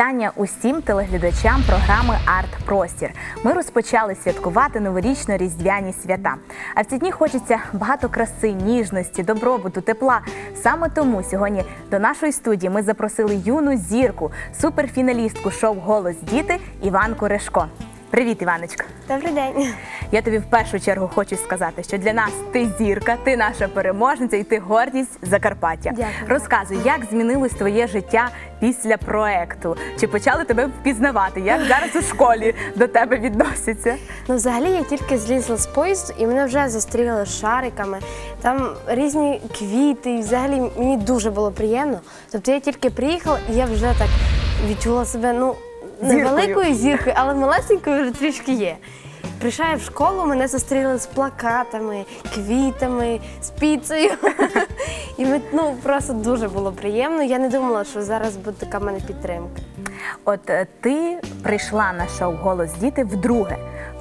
Вітання усім телеглядачам програми Арт Простір. Ми розпочали святкувати новорічно-різдвяні свята. А в ці дні хочеться багато краси, ніжності, добробуту, тепла. Саме тому сьогодні до нашої студії ми запросили юну зірку, суперфіналістку шоу Голос діти Іванку Решко. Привіт, Іваночка! Добрий день. Я тобі в першу чергу хочу сказати, що для нас ти зірка, ти наша переможниця і ти гордість Закарпаття. Дякую. Розказуй, як змінилось твоє життя після проекту? Чи почали тебе впізнавати? Як зараз у школі до тебе відносяться? Ну, взагалі я тільки злізла з поїзду і мене вже зустріли з шариками. Там різні квіти, і взагалі мені дуже було приємно. Тобто я тільки приїхала, і я вже так відчула себе, ну, не Зіркою. великою зіркою, але малесенькою вже трішки є. Прийшла я в школу, мене зустріли з плакатами, квітами, з піцею. І ми, ну, просто дуже було приємно. Я не думала, що зараз буде така в мене підтримка. От е, ти прийшла на шоу Голос діти вдруге.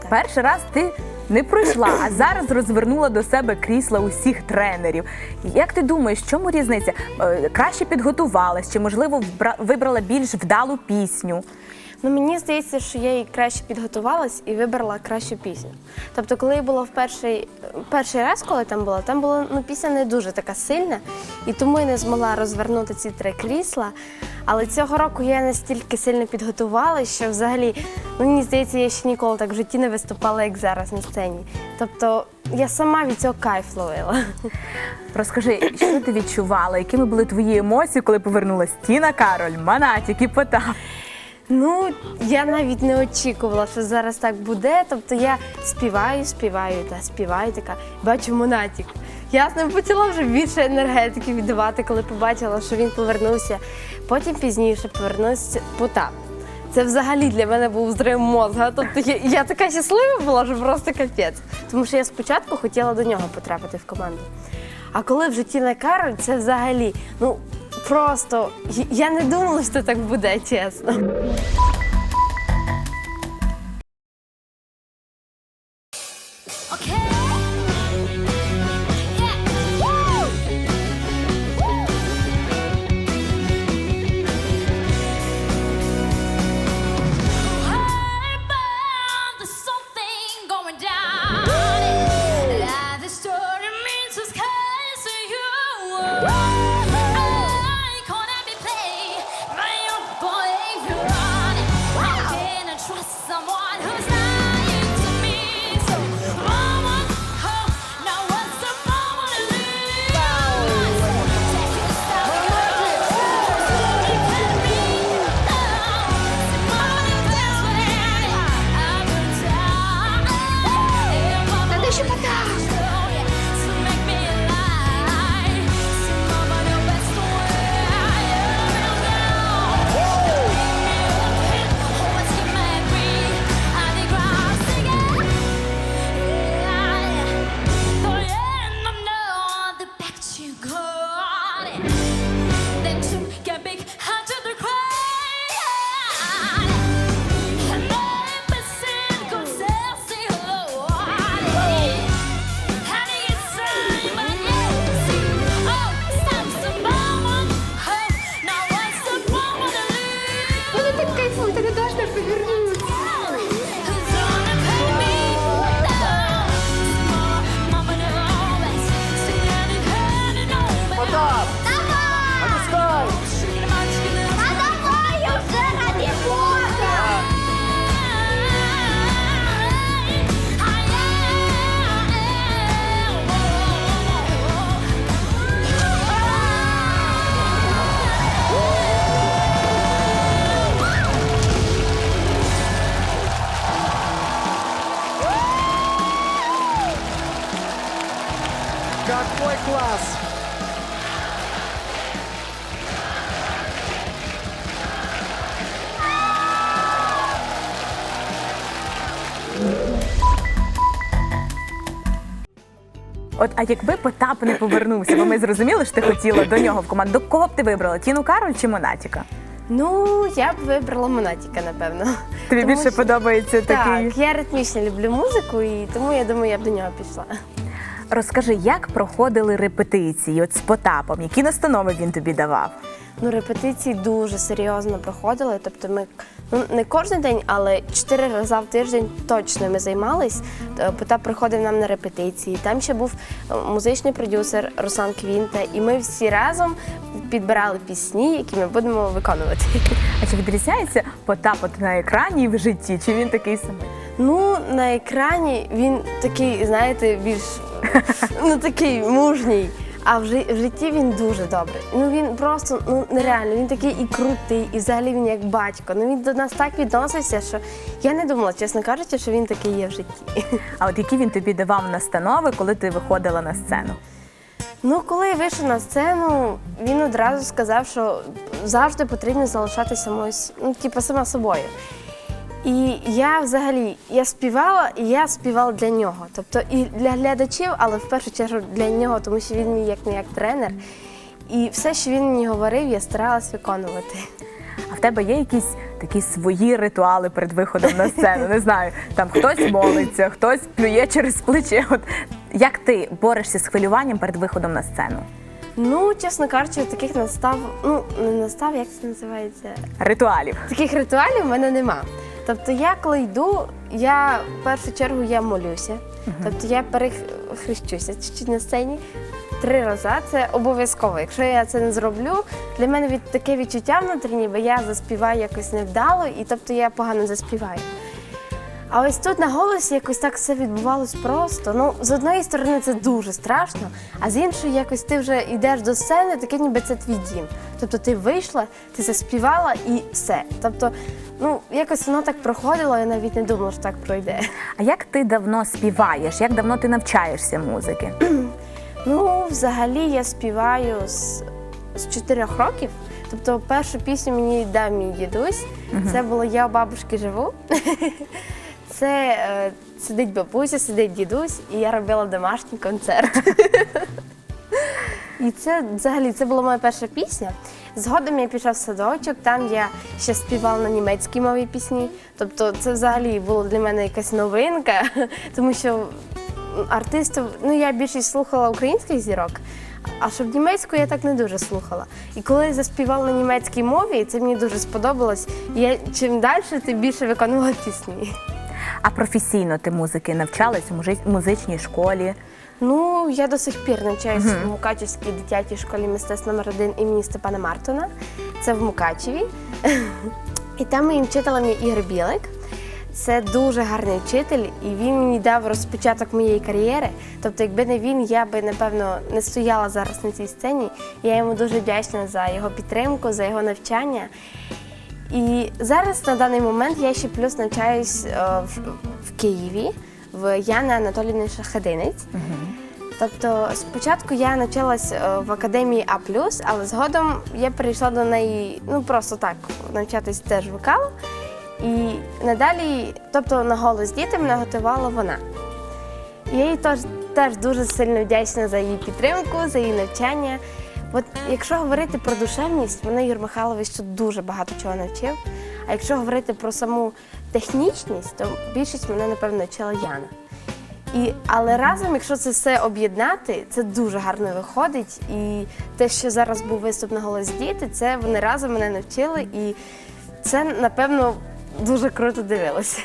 Перший раз ти не пройшла, а зараз розвернула до себе крісла усіх тренерів. Як ти думаєш, в чому різниця? Е, Краще підготувалась, чи можливо вбра- вибрала більш вдалу пісню? Ну, мені здається, що я і краще підготувалась і вибрала кращу пісню. Тобто, коли я була в перший, перший раз, коли там була, там була ну, пісня не дуже така сильна, і тому я не змогла розвернути ці три крісла. Але цього року я настільки сильно підготувалася, що взагалі, ну, мені здається, я ще ніколи так в житті не виступала, як зараз на сцені. Тобто я сама від цього кайф ловила. Розкажи, що ти відчувала, якими були твої емоції, коли повернулась Тіна Кароль, Манатік і Потап? Ну, я навіть не очікувала, що зараз так буде. Тобто я співаю, співаю та співаю така, бачу монатік. Ясно, почала вже більше енергетики віддавати, коли побачила, що він повернувся. Потім пізніше повернувся Потап. Це взагалі для мене був зрив мозга. Тобто я, я така щаслива була, що просто капець. Тому що я спочатку хотіла до нього потрапити в команду. А коли в житті на Кароль, це взагалі, ну просто я- не думала, що так буде, чесно. Класс! От, а якби Потап не повернувся, бо ми зрозуміли, що ти хотіла до нього в команду. До кого б ти вибрала? Тіну Кароль чи Монатіка? Ну, я б вибрала Монатіка, напевно. Тобі Тому більше що- подобається такий. Так, я ритмічно люблю музику, і тому я думаю, я б до нього пішла. Розкажи, як проходили репетиції от з Потапом, які настанови він тобі давав? Ну, репетиції дуже серйозно проходили. Тобто ми ну не кожен день, але чотири рази в тиждень точно ми займались. Е, Потап приходив нам на репетиції. Там ще був е, музичний продюсер Руслан Квінта, і ми всі разом підбирали пісні, які ми будемо виконувати. А чи відрізняється Потап от на екрані і в житті? Чи він такий самий? Ну, на екрані він такий, знаєте, більш ну такий мужній. А в, жи- в житті він дуже добрий. Ну він просто ну нереально. Він такий і крутий, і взагалі він як батько. Ну він до нас так відносився, що я не думала, чесно кажучи, що він такий є в житті. А от які він тобі давав настанови, коли ти виходила на сцену? Ну, коли я вийшов на сцену, він одразу сказав, що завжди потрібно залишатися самою, ну, типу, сама собою. І я взагалі я співала, і я співала для нього. Тобто і для глядачів, але в першу чергу для нього, тому що він мій як не як тренер. І все, що він мені говорив, я старалась виконувати. А в тебе є якісь такі свої ритуали перед виходом на сцену? Не знаю, там хтось молиться, хтось плює через плече. От як ти борешся з хвилюванням перед виходом на сцену? Ну, чесно кажучи, таких настав, ну не настав, як це називається? Ритуалів. Таких ритуалів в мене нема. Тобто я коли йду, я в першу чергу я молюся. Тобто я перехрещуся чуть-чуть на сцені три рази. Це обов'язково. Якщо я це не зроблю, для мене від таке відчуття внутрішнє, бо я заспіваю якось невдало, і тобто я погано заспіваю. А ось тут на голосі якось так все відбувалось просто. Ну, з одної сторони, це дуже страшно, а з іншої, якось ти вже йдеш до сцени, таке ніби це твій дім. Тобто ти вийшла, ти заспівала і все. Тобто, ну якось воно так проходило, я навіть не думала, що так пройде. А як ти давно співаєш? Як давно ти навчаєшся музики? Ну, взагалі я співаю з, з 4 років. Тобто першу пісню мені дав мій дідусь. Це було Я у бабушки живу. Це е, сидить бабуся, сидить дідусь, і я робила домашній концерт. І це взагалі це була моя перша пісня. Згодом я пішла в садочок, там я ще співала на німецькій мові пісні. Тобто це взагалі було для мене якась новинка, тому що артистів, ну я більшість слухала українських зірок, а щоб німецьку я так не дуже слухала. І коли я заспівала на німецькій мові, це мені дуже сподобалось. Я чим далі, тим більше виконувала пісні. А професійно ти музики навчалась у музичній школі? Ну, я до сих пір навчаюся в Мукачівській дитячій школі мистецтв номер 1 імені Степана Мартона. Це в Мукачеві. І там моїм вчителем є Ігор Білик. Це дуже гарний вчитель, і він мені дав розпочаток моєї кар'єри. Тобто, якби не він, я би напевно не стояла зараз на цій сцені. Я йому дуже вдячна за його підтримку, за його навчання. І зараз на даний момент я ще плюс навчаюсь е, в, в Києві в Яни Анатоліївни Шахадинець. Тобто спочатку я навчалась е, в академії А, але згодом я перейшла до неї ну просто так навчатись теж вокалу. І надалі, тобто на голос діти мене готувала вона. Я їй теж, теж дуже сильно вдячна за її підтримку, за її навчання. От якщо говорити про душевність, мене Юр Михайлович тут дуже багато чого навчив. А якщо говорити про саму технічність, то більшість мене, напевно, навчила Яна. І, але разом, якщо це все об'єднати, це дуже гарно виходить. І те, що зараз був виступ на голос діти, це вони разом мене навчили, і це, напевно, дуже круто дивилося.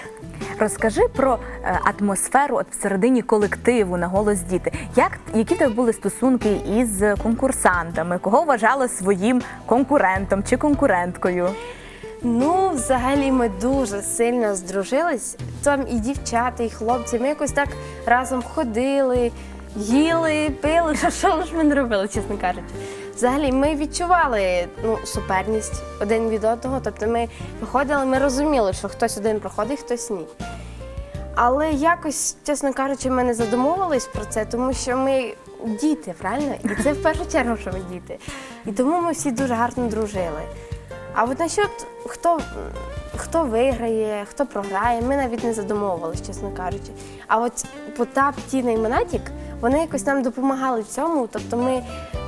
Розкажи про е, атмосферу всередині колективу на голос діти. Як які в тебе були стосунки із конкурсантами? Кого вважала своїм конкурентом чи конкуренткою? Ну, взагалі, ми дуже сильно здружились. Там і дівчата, і хлопці. Ми якось так разом ходили, їли, пили. Що, ж ми не робили, чесно кажучи. Взагалі, ми відчували ну, суперність один від одного. Тобто ми виходили, ми розуміли, що хтось один проходить, хтось ні. Але якось, чесно кажучи, ми не задумувались про це, тому що ми діти, правильно? І це в першу чергу, що ми діти. І тому ми всі дуже гарно дружили. А от насчет хто, хто виграє, хто програє, ми навіть не задумовувалися, чесно кажучи. А от Потап, Тіна і Монатік, вони якось нам допомагали в цьому. Тобто ми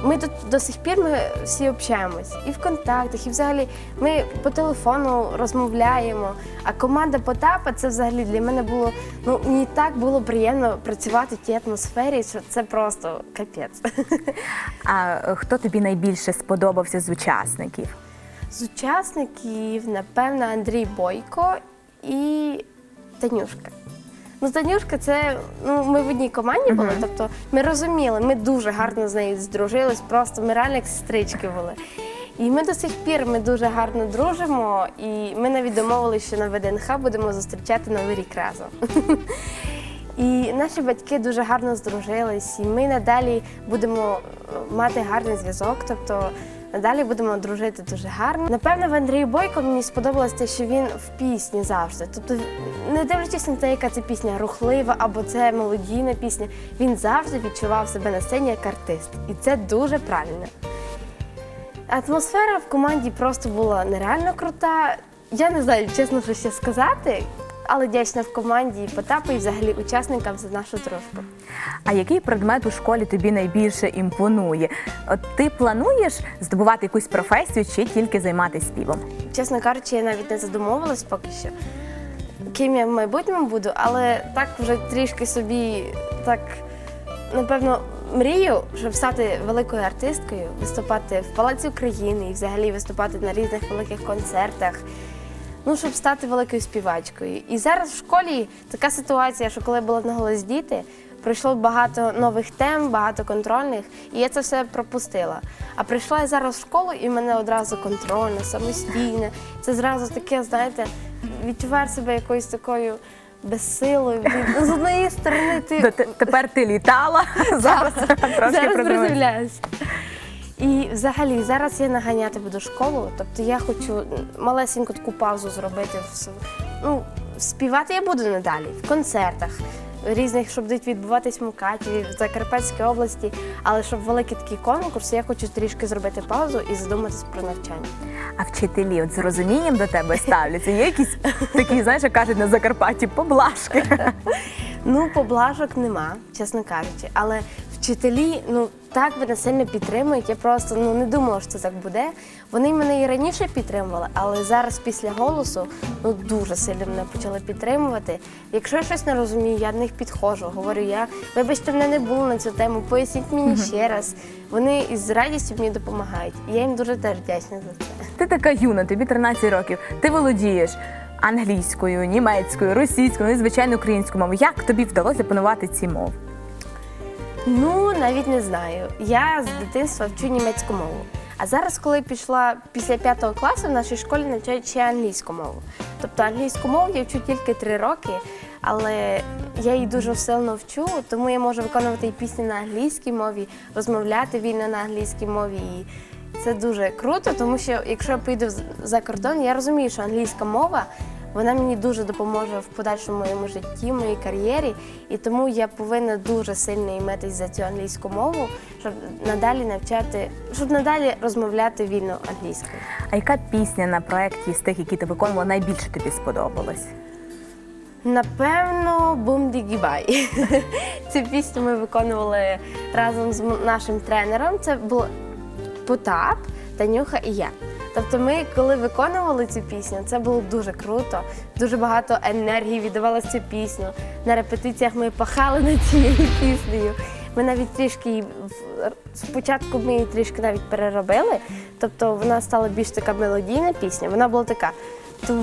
Ми тут до сих пір ми всі общаємось і в контактах, і взагалі ми по телефону розмовляємо. А команда Потапа це взагалі для мене було ну мені так було приємно працювати в тій атмосфері, що це просто капець. А хто тобі найбільше сподобався з учасників? З учасників, напевно, Андрій Бойко і Танюшка. Ну, Танюшка, це ну, ми в одній команді були, тобто ми розуміли, ми дуже гарно з нею здружились, просто ми реально як сестрички були. І ми до сих пір ми дуже гарно дружимо, і ми навіть домовилися, що на ВДНХ будемо зустрічати новий рік разом. І наші батьки дуже гарно здружились, і ми надалі будемо е, мати гарний зв'язок. Тобто надалі будемо дружити дуже гарно. Напевно, в Андрію Бойко мені сподобалось те, що він в пісні завжди. Тобто, не дивлячись на те, яка це пісня рухлива або це мелодійна пісня, він завжди відчував себе на сцені як артист. І це дуже правильно. Атмосфера в команді просто була нереально крута. Я не знаю, чесно, що ще сказати, але вдячна в команді і Потапу і взагалі учасникам за нашу дружбу. А який предмет у школі тобі найбільше імпонує? От ти плануєш здобувати якусь професію чи тільки займатися співом? Чесно кажучи, я навіть не задумовувалась поки що, ким я в майбутньому буду, але так вже трішки собі так, напевно, мрію, щоб стати великою артисткою, виступати в Палаці України і взагалі виступати на різних великих концертах. Ну, щоб стати великою співачкою. І зараз в школі така ситуація, що коли була на голос діти, прийшло багато нових тем, багато контрольних, і я це все пропустила. А прийшла я зараз в школу, і в мене одразу контрольна, самостійна. Це зразу таке, знаєте, відчуваєш себе якоюсь такою безсилою. З однієї сторони ти Тепер ти літала, зараз трошки приземляюся. І взагалі зараз я наганяти буду школу, тобто я хочу малесеньку таку паузу зробити ну, співати я буду надалі в концертах. Різних, щоб будуть відбуватись в Мукачеві, в Закарпатській області, але щоб великий такий конкурс, я хочу трішки зробити паузу і задуматись про навчання. А вчителі от з розумінням до тебе ставляться. Є якісь такі, знаєш, як кажуть на Закарпатті, поблажки. Ну, поблажок нема, чесно кажучи. Але вчителі ну так мене сильно підтримують. Я просто ну не думала, що це так буде. Вони мене і раніше підтримували, але зараз після голосу ну дуже сильно мене почали підтримувати. Якщо я щось не розумію, я до них підходжу, говорю я, вибачте, мене не було на цю тему, поясніть мені ще раз. Вони із радістю мені допомагають. І я їм дуже теж вдячна за це. Ти така юна, тобі 13 років. Ти володієш англійською, німецькою, російською, ну і звичайно українською мовою. Як тобі вдалося опанувати ці мови? Ну, навіть не знаю. Я з дитинства вчу німецьку мову. А зараз, коли пішла після п'ятого класу, в нашій школі навчають ще англійську мову. Тобто англійську мову я вчу тільки три роки, але я її дуже сильно вчу, тому я можу виконувати і пісні на англійській мові, розмовляти вільно на англійській мові. І це дуже круто, тому що якщо я поїду за кордон, я розумію, що англійська мова вона мені дуже допоможе в подальшому моєму житті, моїй кар'єрі, і тому я повинна дуже сильно іметись за цю англійську мову, щоб надалі навчати, щоб надалі розмовляти вільно англійською. А яка пісня на проєкті з тих, які ти виконувала, найбільше тобі сподобалась? Напевно, бум дігібай. Цю пісню ми виконували разом з нашим тренером. Це був Потап, Танюха і я. Тобто, ми, коли виконували цю пісню, це було дуже круто. Дуже багато енергії віддавалося цю пісню. На репетиціях ми пахали над цією піснею. Ми навіть трішки її спочатку ми її трішки навіть переробили. Тобто вона стала більш така мелодійна пісня. Вона була така,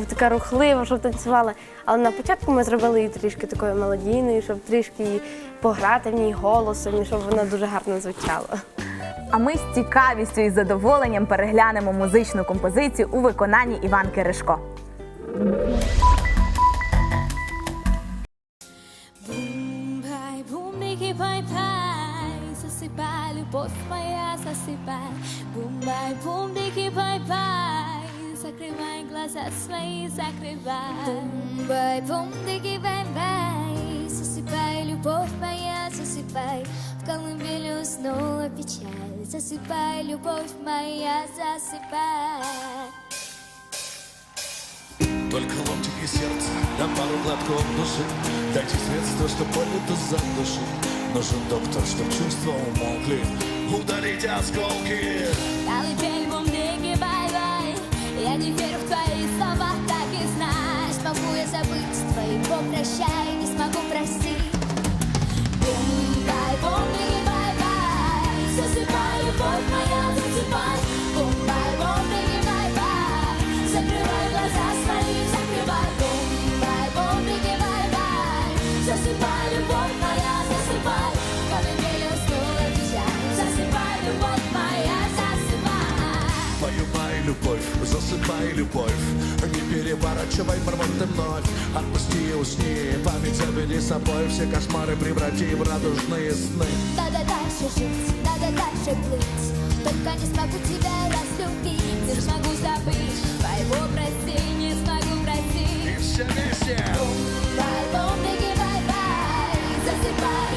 така рухлива, щоб танцювали. Але на початку ми зробили її трішки такою мелодійною, щоб трішки її пограти в ній голосом, і щоб вона дуже гарно звучала. А ми з цікавістю і задоволенням переглянемо музичну композицію у виконанні Іванки Ришко. Boom, bye, boom, diggy, bye, bye. Засыпай, любовь моя, засыпай. Бум, бай, бум, diggy, bye, bye. Закрывай глаза свои, закрывай. Бум, бай, бум, diggy, bye, bye. Засыпай, любовь моя, засыпай. В колыбели уснула печаль. Засыпай, любовь моя, засыпай. Только ломтики сердца, да пару глотков души. Дайте средства, что боль эту задушит Нужен доктор, чтоб чувства умолкли. Удалить осколки. А летели бумбеги, бай-бай Я не верю в твои слова, так и знай. Смогу я забыть твои попрощай засыпай любовь. Не переворачивай морmonты вновь. Отпусти и усни, память забери с собой. Все кошмары преврати в радужные сны. Надо дальше жить, надо дальше плыть. Только не смогу тебя разлюбить. Не смогу забыть твоего прости Не смогу простить И все вместе Бай, бомбики, бай-бай Засыпай, любовь моя,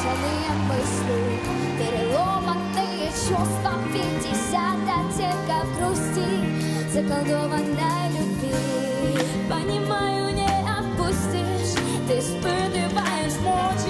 Перемешанные мысли, переломанные чувства Пятьдесят оттенков грусти, заколдованной любви Понимаю, не отпустишь, ты испытываешь мочи,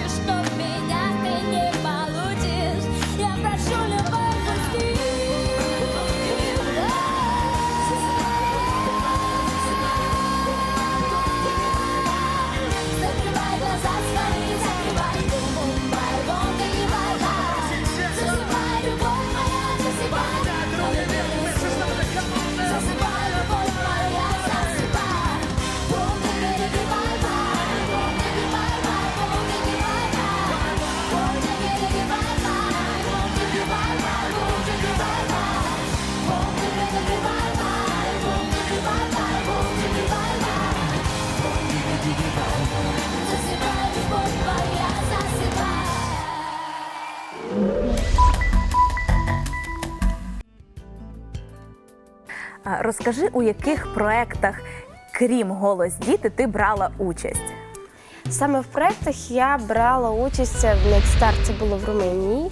Розкажи, у яких проектах, крім голос діти, ти брала участь? Саме в проєктах я брала участь в Nextstar, це було в Румунії.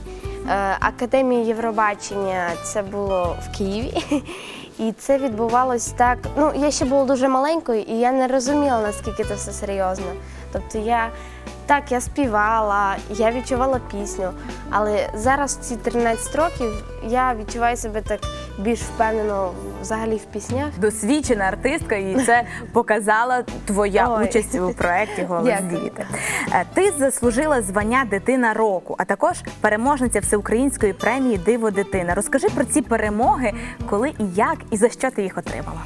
Е, Академія Євробачення це було в Києві. І це відбувалось так. Ну, я ще була дуже маленькою, і я не розуміла, наскільки це все серйозно. Тобто я так, я співала, я відчувала пісню, але зараз в ці 13 років я відчуваю себе так більш впевнено взагалі в піснях. Досвідчена артистка, і це показала твоя Ой. участь у проєкті Голос Дякую. діти. Е, Ти заслужила звання Дитина року, а також переможниця всеукраїнської премії Диво дитина. Розкажи про ці перемоги, коли і як, і за що ти їх отримала.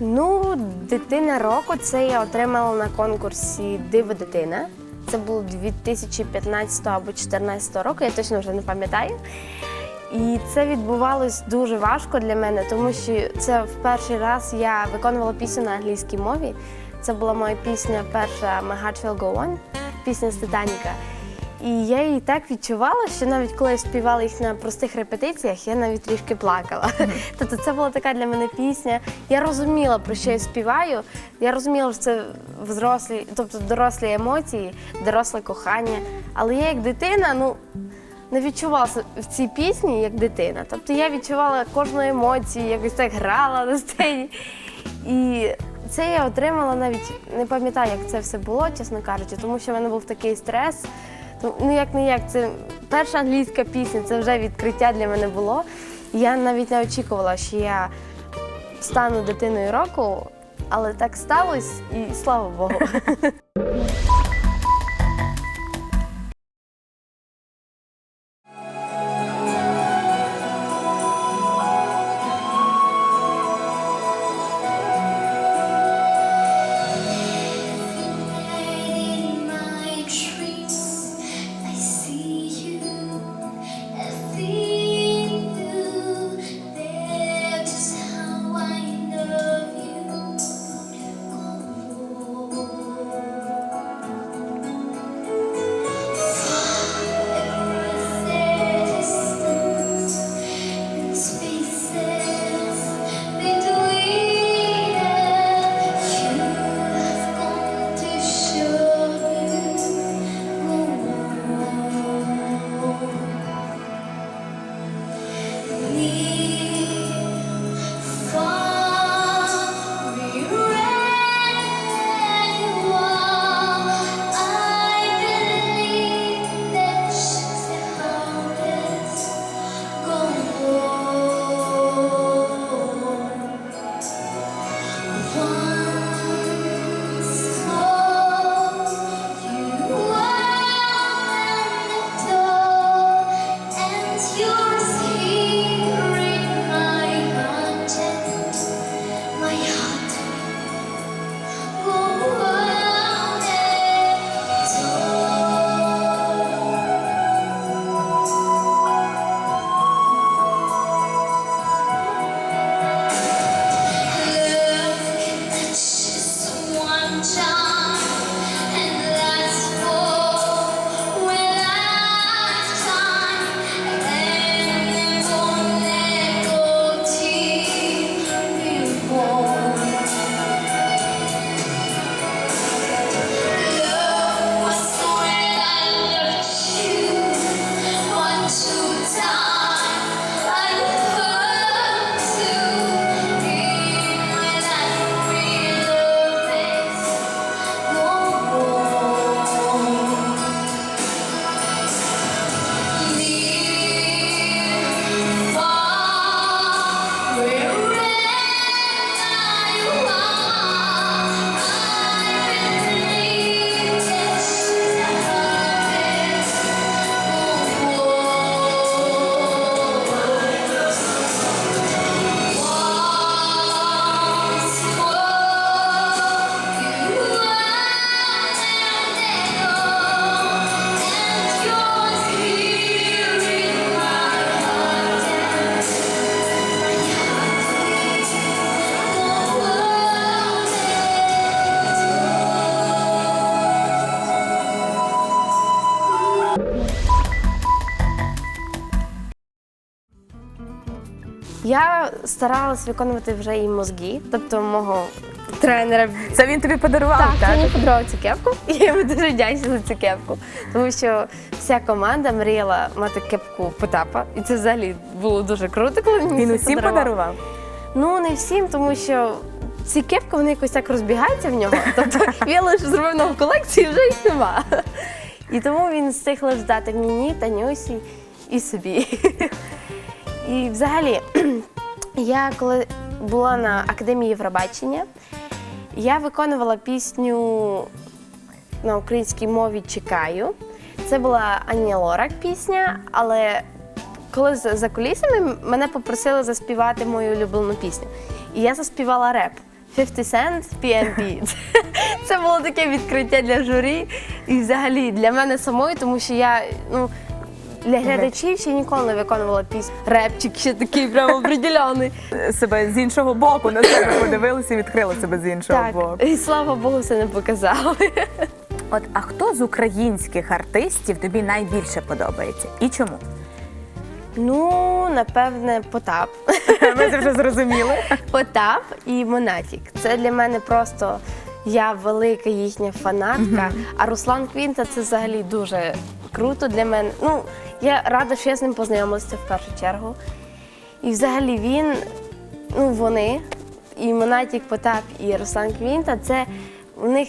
Ну, дитина року це я отримала на конкурсі Диво дитина. Це було 2015 або 2014 року, я точно вже не пам'ятаю. І це відбувалось дуже важко для мене, тому що це в перший раз я виконувала пісню на англійській мові. Це була моя пісня перша My Heart Will Go On, пісня з Титаніка. І я її так відчувала, що навіть коли я співала їх на простих репетиціях, я навіть трішки плакала. Тобто це була така для мене пісня. Я розуміла, про що я співаю. Я розуміла, що це взрослі, тобто дорослі емоції, доросле кохання. Але я як дитина, ну. Не відчувалася в цій пісні як дитина. Тобто я відчувала кожну емоцію, якось так грала на сцені. І це я отримала навіть не пам'ятаю, як це все було, чесно кажучи, тому що в мене був такий стрес. Ну, як не як, це перша англійська пісня, це вже відкриття для мене було. Я навіть не очікувала, що я стану дитиною року, але так сталося, і слава Богу. старалась виконувати вже і мозги, тобто мого тренера. Це він тобі подарував, Так, так? мені подарував цю кепку, і я йому дуже вдячна за цю кепку. Тому що вся команда мріяла мати кепку Потапа. І це взагалі було дуже круто, коли мені Він це усім подарував. Ну, не всім, тому що ці кепки вони якось так розбігаються в нього. Тобто він лише зробив нову колекцію, вже їх нема. І тому він встиг лише дати мені, Танюсі і собі. І взагалі, я коли була на академії Євробачення, я виконувала пісню на українській мові Чекаю. Це була Аня Лорак пісня, але коли за кулісами мене попросили заспівати мою улюблену пісню. І я заспівала реп. 50 Cent PNB. Це було таке відкриття для журі і взагалі для мене самої, тому що я ну, для глядачів ще ніколи не виконувала пісню. Репчик ще такий прямо определений. Себе з іншого боку на себе подивилися і відкрили себе з іншого Так, боку. і слава Богу, все не показали. От а хто з українських артистів тобі найбільше подобається? І чому? Ну, напевне, Потап. Ми це вже зрозуміли. Потап і Монатік. Це для мене просто я велика їхня фанатка. А Руслан Квінта це взагалі дуже круто для мене. Ну, я рада, що я з ним познайомилася в першу чергу. І взагалі він, ну вони, і Монатік Потап, і Руслан Квінта, це у них.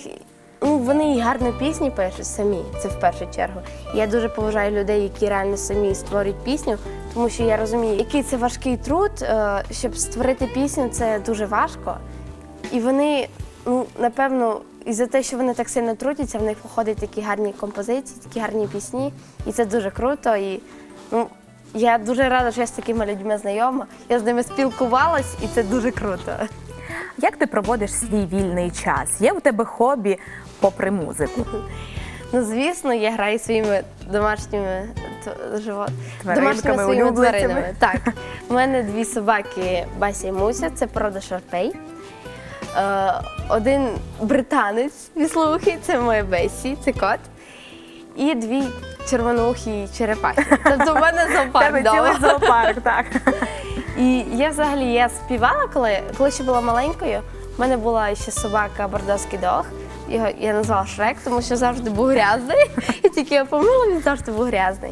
Ну, вони і гарні пісні пишуть самі, це в першу чергу. Я дуже поважаю людей, які реально самі створюють пісню, тому що я розумію, який це важкий труд, е, щоб створити пісню, це дуже важко. І вони, ну, напевно, і за те, що вони так сильно трудяться, в них виходять такі гарні композиції, такі гарні пісні. І це дуже круто. І ну, я дуже рада, що я з такими людьми знайома. Я з ними спілкувалась, і це дуже круто. Як ти проводиш свій вільний час? Є у тебе хобі попри музику? Ну, звісно, я граю своїми домашніми живот... Домашніми своїми тваринами. Так. У мене дві собаки Бася і Муся, це порода Шарпей. Е, один британець віслоухий, це моя Бесі, це кот. І дві червоноухі черепахи. Тобто в мене зоопарк Тебе цілий вдома. зоопарк, так. І я взагалі я співала, коли, коли ще була маленькою. У мене була ще собака бордоський дог. Його я назвала Шрек, тому що завжди був грязний. І тільки я помила, він завжди був грязний.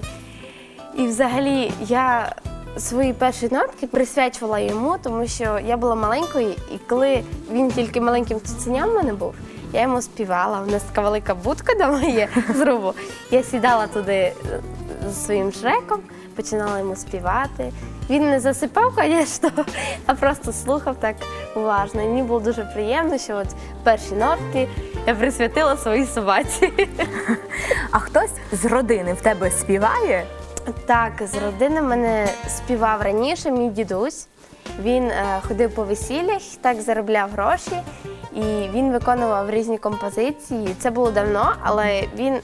І взагалі я свої перші нотки присвячувала йому, тому що я була маленькою, і коли він тільки маленьким цуценям в мене був, я йому співала. У нас така велика будка дома є зрубу. Я сідала туди е, з своїм шреком, починала йому співати. Він не засипав, звісно, а просто слухав так уважно. І мені було дуже приємно, що от перші нотки я присвятила своїй собаці. А хтось з родини в тебе співає? Так, з родини мене співав раніше мій дідусь. Він е, ходив по весіллях, так заробляв гроші, і він виконував різні композиції. Це було давно, але він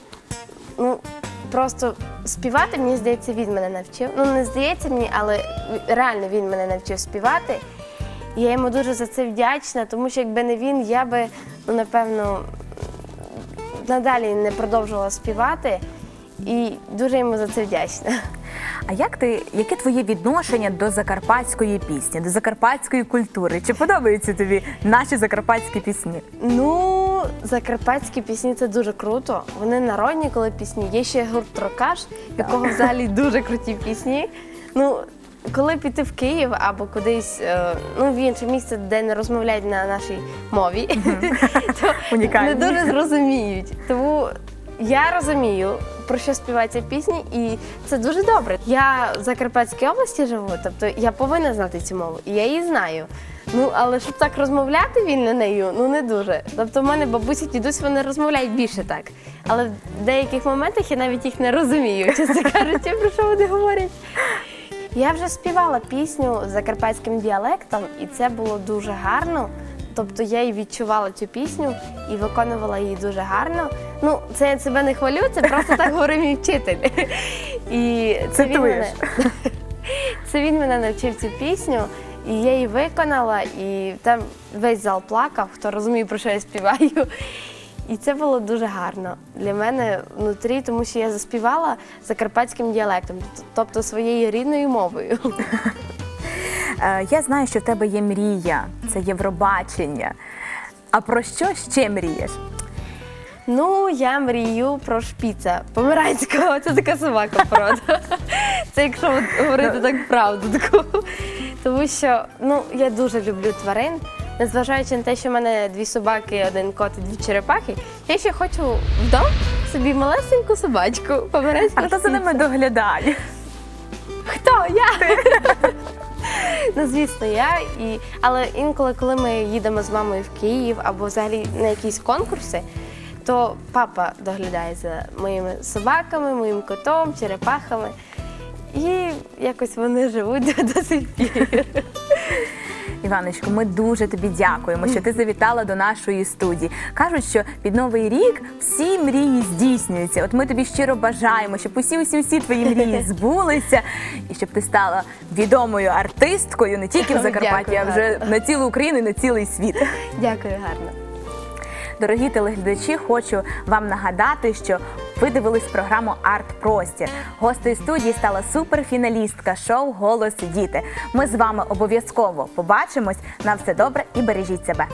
ну, просто співати, мені здається, він мене навчив. Ну, не здається мені, але реально він мене навчив співати. І я йому дуже за це вдячна, тому що якби не він, я би, ну, напевно, надалі не продовжувала співати. І дуже йому за це вдячна. А як ти, яке твоє відношення до закарпатської пісні, до закарпатської культури? Чи подобаються тобі наші закарпатські пісні? Ну, закарпатські пісні це дуже круто. Вони народні, коли пісні. Є ще гурт Трокаш, якого взагалі дуже круті пісні. Ну, коли піти в Київ або кудись е, ну, в інше місце, де не розмовляють на нашій мові, то не дуже зрозуміють. Тому я розумію, про що співаються пісні, і це дуже добре. Я в Закарпатській області живу, тобто я повинна знати цю мову, і я її знаю. Ну, але щоб так розмовляти вільно нею, ну не дуже. Тобто, в мене бабусі, дідусь, вони розмовляють більше так. Але в деяких моментах я навіть їх не розумію, чесно кажучи, про що вони говорять. Я вже співала пісню з закарпатським діалектом, і це було дуже гарно. Тобто я і відчувала цю пісню і виконувала її дуже гарно. Ну, це я себе не хвалю, це просто так говорив мій вчитель. І це він, мене, це він мене навчив цю пісню, і я її виконала, і там весь зал плакав, хто розуміє, про що я співаю. І це було дуже гарно для мене внутрі, тому що я заспівала закарпатським діалектом, тобто своєю рідною мовою. Е, Я знаю, що в тебе є мрія, це Євробачення. А про що ще мрієш? Ну, я мрію про шпіца помаранського. Це така собака порода. Це якщо говорити так правду таку. Тому що ну, я дуже люблю тварин. Незважаючи на те, що в мене дві собаки, один кот і дві черепахи, я ще хочу вдома собі малесеньку собачку А помаранського хто за ними доглядає? Хто? Я? Ну, звісно, я. Але інколи, коли ми їдемо з мамою в Київ або взагалі на якісь конкурси, то папа доглядає за моїми собаками, моїм котом, черепахами. І якось вони живуть до сих пір. Іваночко, ми дуже тобі дякуємо, що ти завітала до нашої студії. Кажуть, що під новий рік всі мрії здійснюються. От ми тобі щиро бажаємо, щоб усі усі усі твої мрії збулися, і щоб ти стала відомою артисткою не тільки в Закарпатті, а вже на цілу Україну і на цілий світ. Дякую гарно. Дорогі телеглядачі, хочу вам нагадати, що ви дивились програму Арт-Простір. Гостею студії стала суперфіналістка шоу Голос діти. Ми з вами обов'язково побачимось. На все добре і бережіть себе.